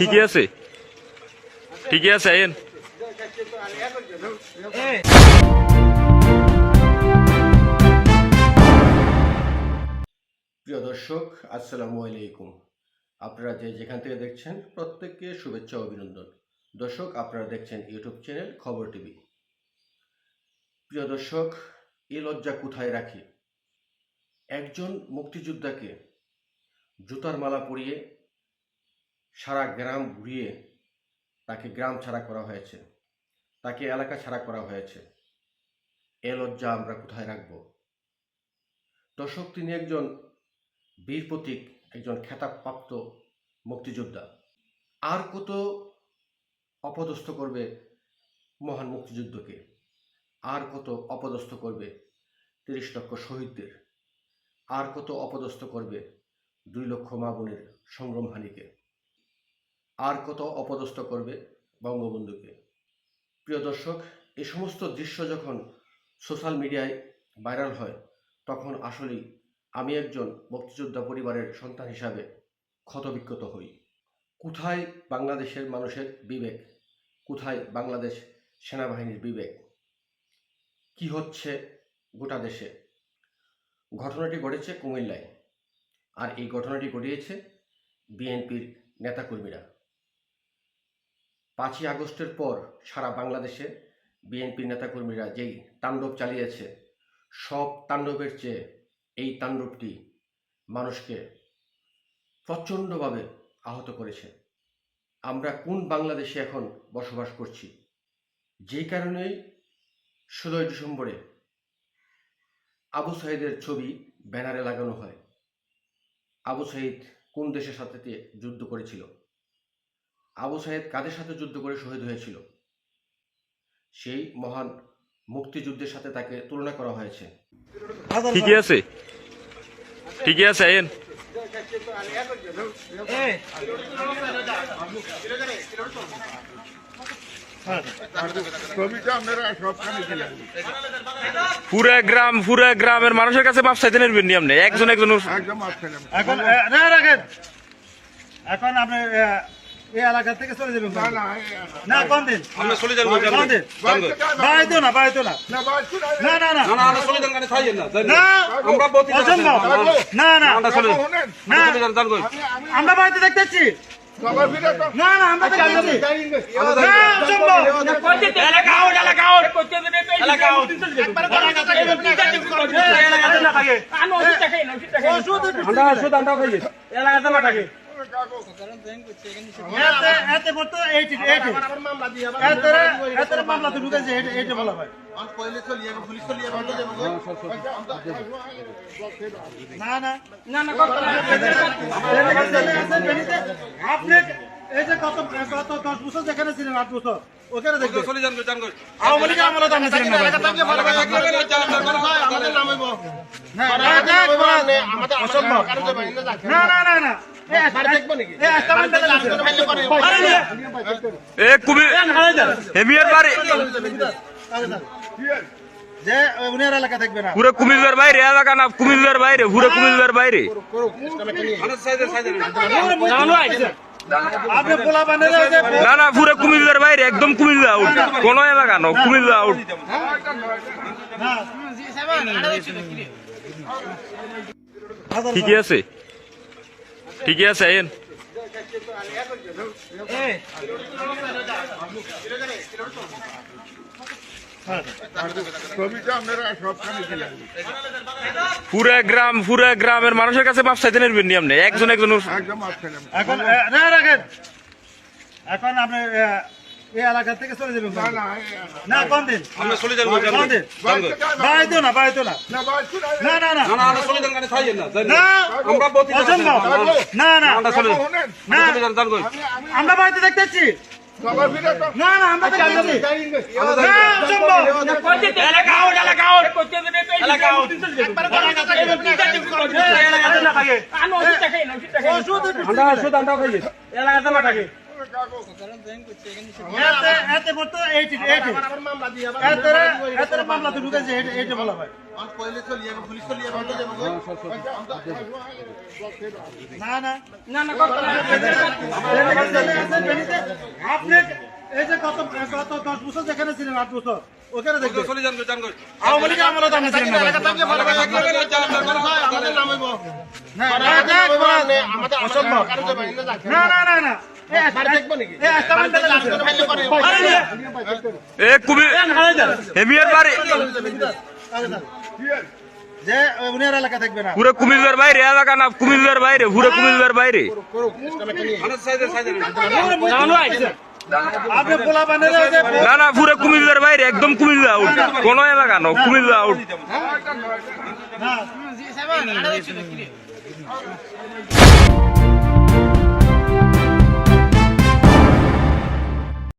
ঠিকই আছে। ঠিকই আছে আইন প্রিয় দর্শক আসসালামু আলাইকুম। আপনারা যে যেখান থেকে দেখছেন প্রত্যেককে শুভেচ্ছা ও অভিনন্দন। দর্শক আপনারা দেখছেন ইউটিউব চ্যানেল খবর টিভি। প্রিয় দর্শক এ লজ্জা কোথায় রাখি? একজন মুক্তিযোদ্ধাকে জুতার মালা পরিয়ে সারা গ্রাম ঘুরিয়ে তাকে গ্রাম ছাড়া করা হয়েছে। তাকে এলাকা ছাড়া করা হয়েছে। এ লজ্জা আমরা কোথায় রাখব? দর্শক, তিনি একজন বীর প্রতীক, একজন খেতাবপ্রাপ্ত মুক্তিযোদ্ধা। আর কত অপদস্থ করবে মহান মুক্তিযুদ্ধকে? আর কত অপদস্থ করবে তিরিশ লক্ষ শহীদদের? আর কত অপদস্থ করবে দুই লক্ষ মা বোনের সংগ্রামহানিকে? আর কত অপদস্থ করবে বঙ্গবন্ধুকে। প্রিয় দর্শক, এ সমস্ত দৃশ্য যখন সোশ্যাল মিডিয়ায় ভাইরাল হয়, তখন আসলেই আমি একজন মুক্তিযোদ্ধা পরিবারের সন্তান হিসাবে ক্ষতবিক্ষত হই। কোথায় বাংলাদেশের মানুষের বিবেক? কোথায় বাংলাদেশ সেনাবাহিনীর বিবেক? কি হচ্ছে গোটা দেশে? ঘটনাটি ঘটেছে কুমিল্লায়। আর এই ঘটনাটি ঘটিয়েছে বিএনপির নেতাকর্মীরা। পাঁচই আগস্টের পর সারা বাংলাদেশে বিএনপির নেতাকর্মীরা যেই তাণ্ডব চালিয়েছে, সব তাণ্ডবের চেয়ে এই তাণ্ডবটি মানুষকে প্রচণ্ডভাবে আহত করেছে। আমরা কোন বাংলাদেশে এখন বসবাস করছি? যেই কারণেই ষোলোই ডিসেম্বরে আবু সাইদের ছবি ব্যানারে লাগানো হয়। আবু সাইদ কোন দেশের সাথে যুদ্ধ করেছিল? আবু সাইদ কাদের সাথে যুদ্ধ করে শহীদ হয়েছিল? সেই মহান মুক্তিযুদ্ধের সাথে তাকে তুলনা করা হয়েছে। ঠিকই আছে। ঠিকই আছে আইন পুরা গ্রাম পুরা গ্রামের মানুষের কাছে মাপ চাইতে নেবেন নি আপনি একজন একজন এখন এখন আপনি এই এলাকা থেকে চলে যাবেন না না না কোন দিন আমরা চলে যাব কোন দিন বাড়াইতো না বাড়াইতো না না না না না না না না আমরা চলে যান কানে ছাইয়েন না না আমরা বতি অসম্ভব না না আমরা চলে না আমরা বাড়িতে দেখতেছি না না আমরা দেখতেছি না অসম্ভব আমরা শুধু আমরা খাইয়ে এতে এতে করতে এইটি এইটি এতে না না। না না। আপনি এই যে গত গত দশ বছর যেখানে ছিলেন আট বছর ওখানে দেখবেন চলে যান আওয়ামী লীগের আমলে তো আপনি ছিলেন না না, না, না, পুরো কুমিল্লার বাইরে এলাকা না কুমিল্লার বাইরে পুরো কুমিল্লার বাইরে না না, পুরো কুমিল্লার বাইরে, একদম কুমিল্লা আউট কোন এলাকা নো কুমিল্লা আউট। ঠিকই আছে। ঠিকই আছে আইন পুরা গ্রাম পুরা গ্রামের মানুষের কাছে মাপ চাইতে নেবেন নি আপনি একজন একজন এখন না রাখেন। এখন আপনি এই এলাকা থেকে চলে যাবেন না না না কোন দিন। আমরা চলে যাব দিন। বাড়াইতো না। বাড়াইতো না না। না না না না। না আমরা চলে যান না না আমরা না। না আমরা চলে যান শুনেন না। আমরা বাড়িতে দেখতেছি। সবাই ফিরে তো না না আপনি এই যে গত গত দশ বছর যেখানে ছিলেন আট বছর ওখানে দেখবেন। চলে যান যান আওয়ামী লীগের আমলে তো ছিলেন না ভাই। অসম্ভব। না না না না। এলাকা না পুরো কুমিল্লার বাইরে এলাকা না কুমিল্লার বাইরে পুরো কুমিল্লার বাইরে না না পুরো কুমিল্লার বাইরে একদম কুমিল্লা আউট কোন এলাকা না কুমিল্লা আউট না